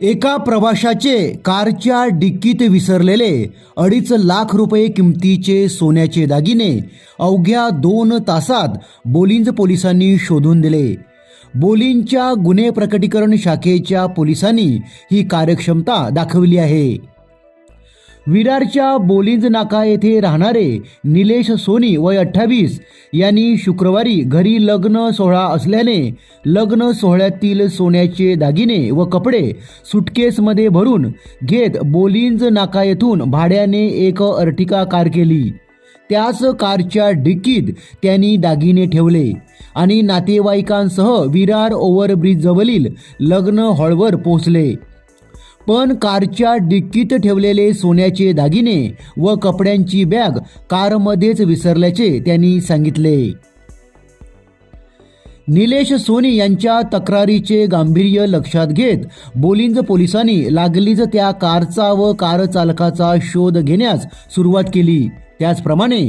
एका प्रवाशाचे कारच्या डिक्कीत विसरलेले अडीच लाख रुपये किमतीचे सोन्याचे दागिने अवघ्या दोन तासात बोलिंज पोलिसांनी शोधून दिले. बोलिंजच्या गुन्हे प्रकटीकरण शाखेच्या पोलिसांनी ही कार्यक्षमता दाखवली आहे. विरारच्या बोलिंज नाका येथे राहणारे निलेश सोनी वय अठ्ठावीस. यांनी शुक्रवारी घरी लग्न सोहळा असल्याने लग्न सोहळ्यातील सोन्याचे दागिने व कपडे सुटकेसमध्ये भरून घेत बोलिंज नाका येथून भाड्याने एक अर्टिका कार केली. त्याच कारच्या डिक्कीत त्यांनी दागिने ठेवले आणि नातेवाईकांसह विरार ओव्हरब्रिजजवळील लग्न हॉलवर पोहोचले. पण कारच्या डिक्कीत ठेवलेले सोन्याचे दागिने व कपड्यांची बॅग कारमध्येच विसरल्याचे त्यांनी सांगितले. निलेश सोनी यांच्या तक्रारीचे गांभीर्य लक्षात घेत बोलिंज पोलिसांनी लागलीच त्या कारचा व कार चालकाचा शोध घेण्यास सुरुवात केली. त्याचप्रमाणे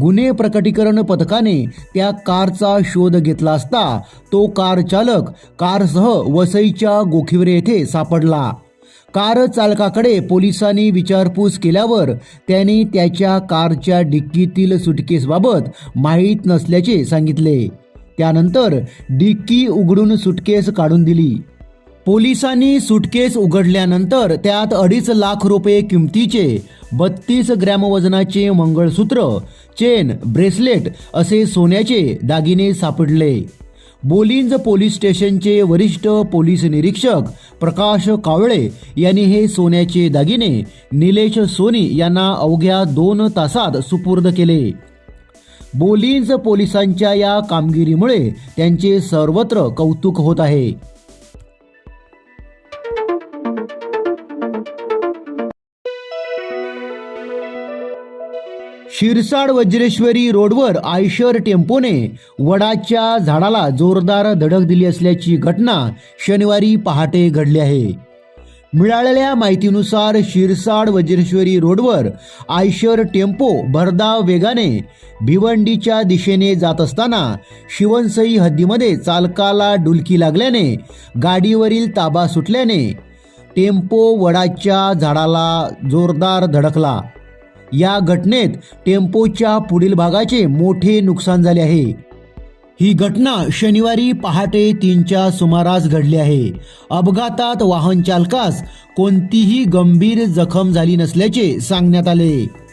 गुन्हे प्रकटीकरण पथकाने त्या कारचा शोध घेतला असता तो कार चालक कारसह वसईच्या गोखिवरे येथे सापडला. कार चालकाकडे पोलिसांनी विचारपूस केल्यावर त्यांनी त्याच्या कारच्या डिक्कीतील सुटकेसबाबत माहीत नसल्याचे सांगितले. त्यानंतर डिक्की उघडून सुटकेस काढून दिली. पोलिसांनी सुटकेस उघडल्यानंतर त्यात अडीच लाख रुपये किमतीचे बत्तीस ग्रॅम वजनाचे मंगळसूत्र चेन ब्रेसलेट असे सोन्याचे दागिने सापडले. बोलिंज पोलीस स्टेशनचे वरिष्ठ पोलीस निरीक्षक प्रकाश कावळे यांनी हे सोन्याचे दागिने निलेश सोनी यांना अवघ्या दोन तासात सुपूर्द केले. बोलिंज पोलिसांच्या या कामगिरीमुळे त्यांचे सर्वत्र कौतुक होत आहे. शिरसाड वज्रेश्वरी रोडवर आयशर टेम्पोने वडाच्या झाडाला जोरदार धडक दिली असल्याची घटना शनिवारी पहाटे घडली आहे. मिळालेल्या माहितीनुसार शिरसाड वज्रेश्वरी रोडवर आयशर टेम्पो भरधाव वेगाने भिवंडीच्या दिशेने जात असताना शिवनसई हद्दीमध्ये चालकाला डुलकी लागल्याने गाडीवरील ताबा सुटल्याने टेम्पो वडाच्या झाडाला जोरदार धडकला. या घटनेत टेम्पोच्या पुढील भागाचे मोठे नुकसान झाले आहे. ही घटना शनिवारी पहाटे तीनच्या सुमारास घडली आहे. अपघातात वाहन चालकास कोणतीही गंभीर जखम झाली नसल्याचे सांगण्यात आले.